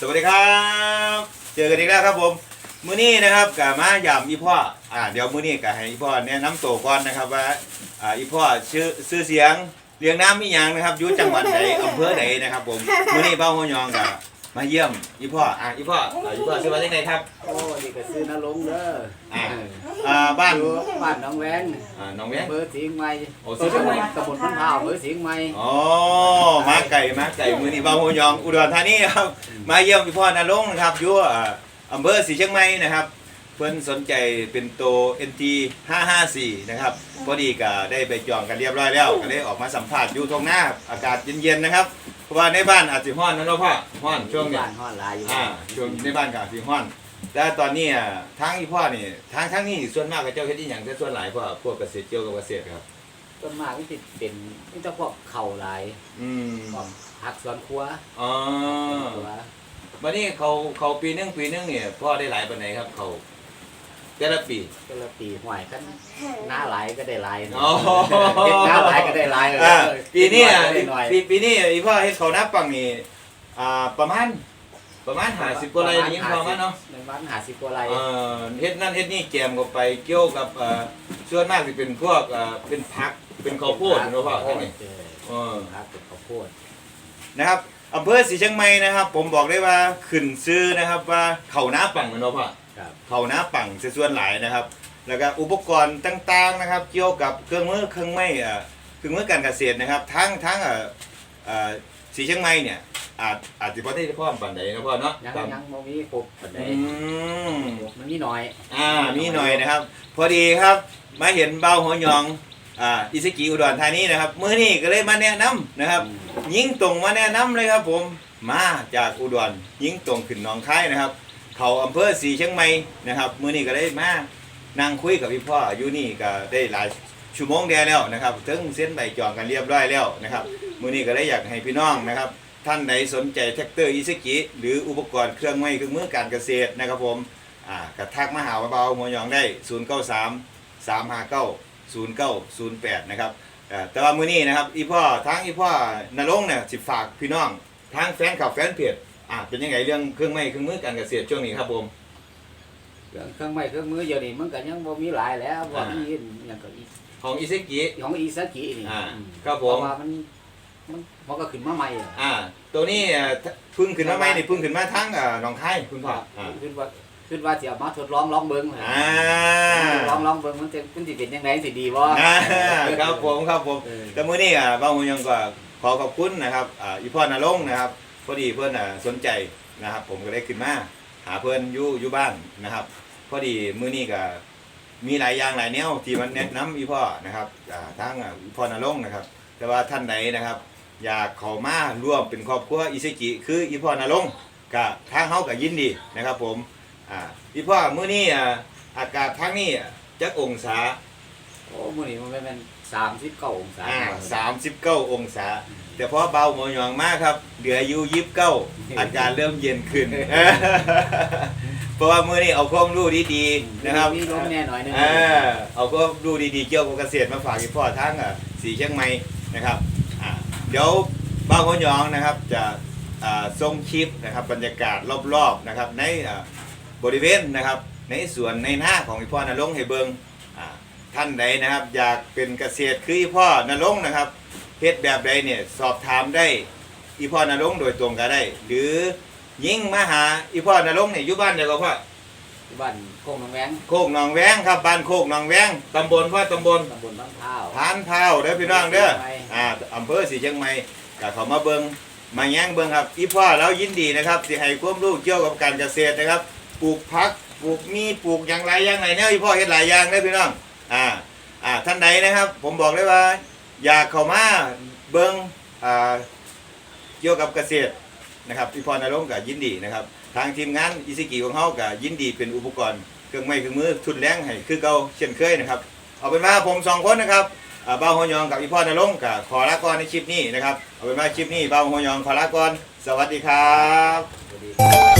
สวัสดีครับ เจอกันอีกแล้วครับผม มื้อนี้นะครับกับมายามอีพ่ออ่าเดี๋ยวมื้อนี้กับให้อีพ่อแนะนำตัวก่อนนะครับว่าอ่าอีพ่อชื่อชื่อเสียงเรียงน้ำมีหยังนะครับอยู่จังหวัดไหนอำเภอไหนนะครับผมมื้อนี้เบ้าหัวยองกับ มาเยี่ยมอีพ่ออ่าอีพ่ออ่าอีพ่อชื่อว่าจังไดครับ โอ้นี่ก็ซื้อนรงค์เด้ออ่า อ่าบ้านอยู่บ้านหน้องแวงอ่าน้องแวงอำเภอสิงห์ใหม่โอ้ตำบลตำบลพันพร้าวอำเภอสิงห์ใหม่อ๋อมาไก่มาไก่มื้อนี้เบ้าหัวยองอุดรธานีครับ มาเยี่ยมอีพ่อนรงค์นะครับอยู่อ่าอำเภอศรีเชียงใหม่นะครับ เพื่อนสนใจเป็นโต NT 554 นะครับ พอดีก็ได้ไปจองกันเรียบร้อยแล้วก็ได้ออกมาสัมภาษณ์อยู่ตรงหน้าอากาศเย็นๆนะครับเพ ราะว่าในบ้านอาจจะร้อนนะเนาะพ่อร้อนช่วงเนี้ยบ้านห้อนหลายอยู่อ่าช่วงในบ้านก็อาจจะร้อนแต่ตอนนี้อะทางอีพ่อนี่ทางทางนี้ส่วนมากก็เจ้าเฮ็ดอีหยังแต่ส่วนหลายพ่อพวกเกษตรเกี่ยวกับเกษตรครับ ต้นมากมันสิเป็นนี่จะพวกเข่าหลายอืมพวกผักสวนครัวอ๋อครัว วันนี้เขาเขาปีหนึงปีหนึงเนี่ยพ่อได้หลายปานไหนครับเขา แต่ละปีก็ละปีห่วยกันหน้าหลายก็ได้หลายเนาะอ๋อเฮ็ดหน้าหลายก็ได้หลายอ่าปีนี้อะเฮ็ดหน่อยปีปีนี้อีพ่อเฮ็ดเขานับปังนี่อ่าประมาณประมาณห้าสิบกว่าไร่นี่ยังพอมั้ยเนาะในบ้านหาสิบกว่าไรเอ่อเฮ็ดนั่นเฮ็ดนี่แกมก็ไปเกี่ยวกับเอ่อส่วนมากสิเป็นพวกเอ่อเป็นผักเป็นข้าวโพดเนาะพ่อข้าวโพท่านดนี่เออเออครับเป็นข้าวโพดนะครับอำเภอศรีเชียงใหม่นะครับ ผมบอกได้ว่าขึ้นซื้อนะครับว่าเขาน้าปังเนาะพ่อ ครับเขาน้าปังเสียส่วนหลายนะครับ แล้วก็อุปกรณ์ต่างๆนะครับ เกี่ยวกับเครื่องมือเครื่องไม้เอ่อเครื่องมือการเกษตรนะครับ ทั้งทั้งเอ่อเอ่อสีเชียงใหม่เนี่ย อาจอาจจะพอได้พร้อมปานใดนะพ่อเนาะยังตามยังบ่มีครบปานใดอืมมันมีน้อยอ่ามีหน่อยนะครับ พอดีครับมาเห็นเบาหัวยองอ่าอิสกิอุดรธานีนะครับมื้อนี้ก็เลยมาแนะนำนะครับ ยิงตรงมาแนะนำเลยครับผมมาจากอุดรยิงตรงขึ้นหนองคายนะครับ เขาอำเภอสีเชียงใหม่นะครับมื้อนี้ก็ได้มานั่งคุยกับพี่พ่ออยู่นี่ก็ได้หลายชั่วโมงเดียวแล้วนะครับถึงเส้นใบจองกันเรียบร้อยแล้วนะครับมื้อนี้ก็ได้อยากให้พี่น้องนะครับ ท่านใดสนใจแท็กเตอร์อิสกิหรืออุปกรณ์เครื่องไม้เครื่องมือการเกษตรนะครับผมอ่ากระทักมาหาเบาหัวยองได้ 093 359 0908 นะครับแต่ว่ามื้อนี้นะครับอีพ่อทั้งอีพ่อนรงเนี่ยสิฝากพี่น้องทางแฟนคลับแฟนเพจ อ่าเป็นยังไงเรื่องเครื่องไม้เครื่องมือการเกษตรช่วงนี้ครับผมเครื่องเครื่องไม้เครื่องมือเดี๋ยวนี้มันก็ยังบ่มีหลายแล้วบ่อ่ามีมีอย่างก็อีของอิสกิ ของอีซากินี่อ่าอืมครับผม เพราะว่ามันมันมันก็ขึ้นมาใหม่อะอ่า ตัวนี้อ่าเพึ่งขึ้นมาใหม่นี่เพึ่งขึ้นมาทั้งอ่าหนองคายคุณพ่ออ่าขึ้นว่าขึ้นว่าสิเอามาทดลองลองเบิ่งอ่าลองลองเบิ่งมันจะมันสิเป็นยังไงสิดีบ่อ่าครับผมครับผม เออ แต่มื้อนี้อะบ้าหุ่นยงก็ขอขอบคุณนะครับอ่าอีพ่อนรงค์นะครับ พอดีเพื่อนอะสนใจนะครับ ผมก็ได้ขึ้นมาหาเพื่อนอยู่อยู่บ้านนะครับ พอดีมื้อนี้ก็มีหลายอย่างหลายแนวที่มันแนะนำอีพ่อนะครับอ่าทั้งอะอีพ่อนรงค์นะครับ แต่ว่าท่านใดนนะครับ อยากเข้ามาร่วมเป็นครอบครัวอิเซกิ คืออีพ่อนรงค์ก็ทางเฮาก็ยินดีนะครับ ผมอ่าอีพ่อมื้อนี้อะอากาศทางนี้อะจักองศาโอ้มื้อนี้มันเป็น 39องศา อ่าสามสิบเก้าองศา แต่พอเบาหมอยองมากครับ เหลืออยู่ยิบเก้าอาการเริ่มเย็นขึ้น เพราะว่ามื้อนี้เอาความรู้ดีๆนะครับมีลมแน่หน่อยหนึงอ่าเอาความรู้ดีๆเกี่ยวกับเกษตรมาฝากอีกพ่อทั้งอะสีเชียงใหม่นะครับอ่าเดี๋ยวเบ้าหมอยองนะครับจะอ่าส่งคลิปนะครับบรรยากาศรอบๆนะครับในอ่าบริเวณนะครับในสวนในหน้าของอีพ่อนรงค์ให้เบิงอ่า ท่านใดนะครับ อยากเป็นเกษตรคืออีพ่อนรงค์นะครับเฮ็ดแบบใดเนี่ยสอบถามได้อีพ่อนรงค์โดยตรงก็ได้ หรือยิ่งมาหาอีพ่อนรงค์เนี่ยอยู่บ้านเดียวกับพ่อที่บ้านโคงหนองแวงโคกหนองแวงครับบ้านโคกหนองแวงตำบลพ่อตำบลตำบลบางพร้าวพานพร้าวเด้อพี่น้องเด้อสีเชียงใหม่อ่าอำเภอสีเชียงใหม่ก็เขามาเบิงมาแย่งเบิงครับอีพ่อเรายินดีนะครับสิให้ความรู้เกี่ยวกับการเกษตรนะครับ ปลูกผักปลูกมีปลูกอย่างไรอย่างไรเนี่ยอีพ่อเฮ็ดหลายอย่างเด้อพี่น้อง อ่าอ่าท่านใดนะครับ ผมบอกเลยว่า อยากเข้ามาเบิ้งอ่าเกี่ยวกับเกษตรนะครับพี่พรนรงค์กับยินดีนะครับ ทางทีมงานอิซิกิของเขากับยินดีเป็นอุปกรณ์เครื่องไม้เครื่องมือทุนแรงให้คือเก่าเช่นเคยนะครับ เอาเป็นว่าผมสองคนนะครับอ่าบ้าหัวยองกับอีพ่อนรงค์กับขอลาก่อนในคลิปนี้นะครับเอาเป็นว่าคลิปนี้บ้าหัวยองขอลาก่อนสวัสดีครับ